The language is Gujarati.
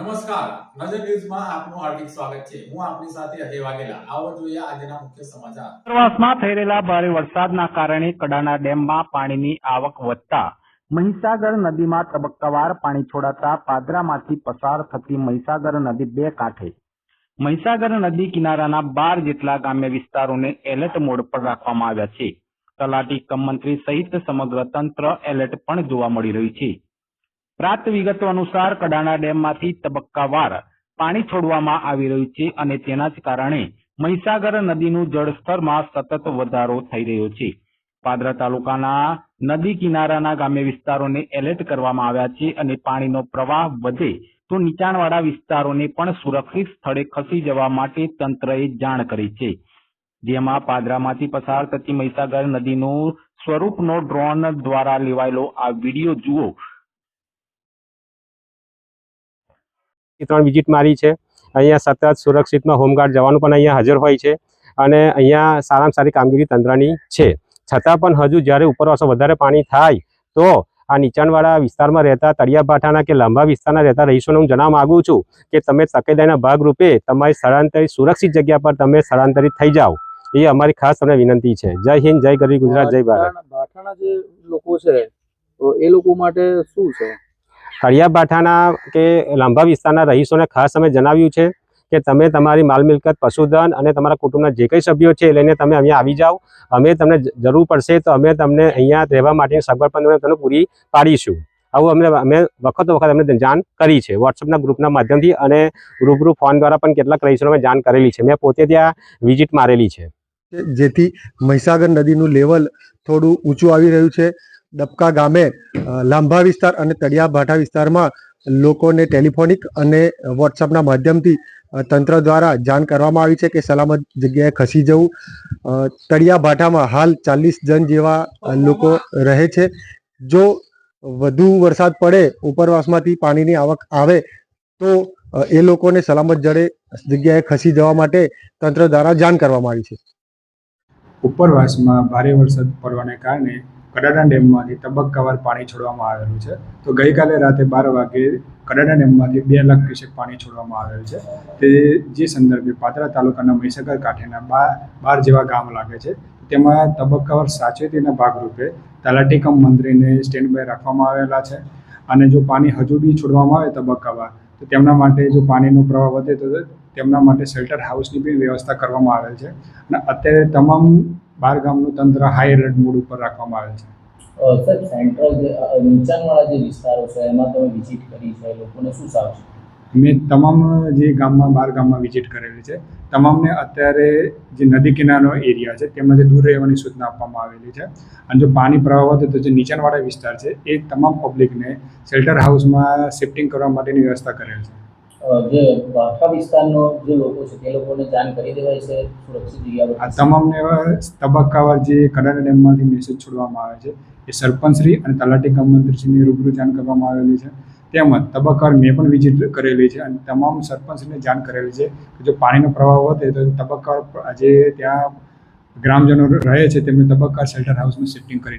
નમસ્કાર. નજર ન્યૂઝમાં આપનું હાર્દિક સ્વાગત છે. હું આપની સાથે અજય વાઘેલા. આવો જોઈએ આજના મુખ્ય સમાચાર. ઉપરવાસમાં થઈ રહેલા ભારે વરસાદના કારણે કડાના ડેમમાં પાણીની આવક વધતા મહીસાગર નદીમાં તબક્કાવાર પાણી છોડાતા પાદરામાંથી પસાર થતી મહીસાગર નદી બે કાંઠે. મહીસાગર નદી કિનારાના બાર જેટલા ગ્રામ્ય વિસ્તારોને એલર્ટ મોડ પર રાખવામાં આવ્યા છે. તલાટી કમ મંત્રી સહિત સમગ્ર તંત્ર એલર્ટ પણ જોવા મળી રહ્યું છે. પ્રાપ્ત વિગતો અનુસાર કડાણા ડેમમાંથી તબક્કાવાર પાણી છોડવામાં આવી રહ્યું છે અને તેના જ કારણે મહીસાગર નદીનું જળસ્તરમાં સતત વધારો થઈ રહ્યો છે. પાદરા તાલુકાના નદી કિનારાના ગ્રામ્ય વિસ્તારોને એલર્ટ કરવામાં આવ્યા છે અને પાણીનો પ્રવાહ વધે તો નીચાણવાળા વિસ્તારોને પણ સુરક્ષિત સ્થળે ખસી જવા માટે તંત્રએ જાણ કરી છે. જેમાં પાદરામાંથી પસાર થતી મહીસાગર નદીનું સ્વરૂપનો ડ્રોન દ્વારા લેવાયેલો આ વીડિયો જુઓ. ત્રણ વિઝિટ મારી છે. અહીંયા સતત સુરક્ષિતમાં હોમગાર્ડ જવાનું પણ અહીંયા હાજર હોય છે અને અહીંયા સારામાં સારી કામગીરી તંત્રની છે. છતાં પણ હજુ જ્યારે ઉપરવાસો વધારે પાણી થાય તો આ નીચાણવાળા વિસ્તારમાં રહેતા તળિયાભાઠાના કે લાંબા વિસ્તારના રહેતા રહીશોને હું જણાવવા માગું છું કે તમે તકેદારીના ભાગરૂપે તમારી સ્થળાંતરિત સુરક્ષિત જગ્યા પર તમે સ્થળાંતરિત થઈ જાઓ. એ અમારી ખાસ તમને વિનંતી છે. જય હિન્દ, જય ગરી ગુજરાત, જય ભારત. ભાટાના જે લોકો છે એ લોકો માટે શું છે? તળિયા ભાઠાના કે લાંબા વિસ્તારના રહીશોને ખાસ અમે જણાવ્યું છે કે તમે તમારી માલ મિલકત પશુધન અને તમારા કુટુંબના જે કંઈ સભ્યો છે લઈને તમે અહીંયા આવી જાઓ. અમે તમને જરૂર પડશે તો અમે તમને અહીંયા રહેવા માટેની સગવડ પણ તમને પૂરી પાડીશું. આવું અમને અમે વખતો વખત અમને જાણ કરી છે. વોટ્સઅપના ગ્રુપના માધ્યમથી અને રૂબરૂ ફોન દ્વારા પણ કેટલાક રહીશોને જાણ કરેલી છે. મેં પોતે ત્યાં વિઝિટ મારેલી છે, જેથી મહીસાગર નદીનું લેવલ થોડું ઊંચું આવી રહ્યું છે. ડબકા ગામે લાંબા વિસ્તાર અને તળિયા ભાઠા વિસ્તારમાં લોકોને ટેલિફોનિક અને વોટ્સઅપના માધ્યમથી તંત્ર દ્વારા જાણ કરવામાં આવી છે કે સલામત જગ્યાએ ખસી જવું. અ, તળિયા ભાઠામાં હાલ ચાલીસ જણ જેવા લોકો રહે છે. જો વધુ વરસાદ પડે ઉપરવાસમાંથી પાણીની આવક આવે તો એ લોકોને સલામત જડે જગ્યાએ ખસી જવા માટે તંત્ર દ્વારા જાણ કરવામાં આવી છે. ઉપરવાસમાં ભારે વરસાદ પડવાને કારણે કડાડા ડેમમાંથી તબક્કાવાર પાણી છોડવામાં આવેલું છે. તો ગઈકાલે રાતે બાર વાગે કડાડા ડેમમાંથી બે લાખ ક્યુસેક પાણી છોડવામાં આવેલ છે. તે જે સંદર્ભે પાદરા તાલુકાના મહીસાગર કાંઠેના બાર બાર જેવા ગામ લાગે છે. તેમાં તબક્કાવાર સાચવેતીના ભાગરૂપે તલાટીકમ મંત્રીને સ્ટેન્ડ બાય રાખવામાં આવેલા છે. અને જો પાણી હજુ બી છોડવામાં આવે તબક્કાવાર, તો તેમના માટે જો પાણીનો પ્રવાહ વધે તો તેમના માટે શેલ્ટર હાઉસની બી વ્યવસ્થા કરવામાં આવેલ છે. અને અત્યારે તમામ બાર ગામનું તંત્ર હાઈ એલર્ટ મોડ ઉપર રાખવામાં આવેલ છે. અ, સેન્ટ્રલ નીચાણવાળા જે વિસ્તારો છે એમાં તમે વિઝિટ કરી છે લોકોને શું સાવચેતી મેં તમામ જે ગામમાં બાર ગામમાં વિઝિટ કરેલી છે તમામને અત્યારે જે નદી કિનારાનો એરિયા છે તેમાંથી દૂર રહેવાની સૂચના આપવામાં આવેલી છે. અને જો પાણી પ્રવાહ વધે તો જે નીચાણવાળા વિસ્તાર છે એ તમામ પબ્લિકને શેલ્ટર હાઉસમાં શિફ્ટિંગ કરવા માટેની વ્યવસ્થા કરેલ છે. જે ભાઠા વિસ્તારનો જે લોકો છે, તે લોકોને જાણ કરી દેવાય છે સુરક્ષિત જગ્યા આ તમામને તબક્કાવાર જે કડાણા ડેમમાંથી મેસેજ છોડવામાં આવે છે, એ સરપંચશ્રી અને તલાટી કમ મંત્રીશ્રીને રૂબરૂ જાણ કરવામાં આવેલી છે. તેમજ તબક્કાવાર મેં પણ વિઝિટ કરેલી છે અને તમામ સરપંચને જાણ કરેલી છે કે જો પાણીનો પ્રવાહ વધે તો તબક્કાવાર જે ત્યાં ગ્રામજનો રહે છે, તેમને તબક્કા શેલ્ટર હાઉસમાં શિફ્ટિંગ કરી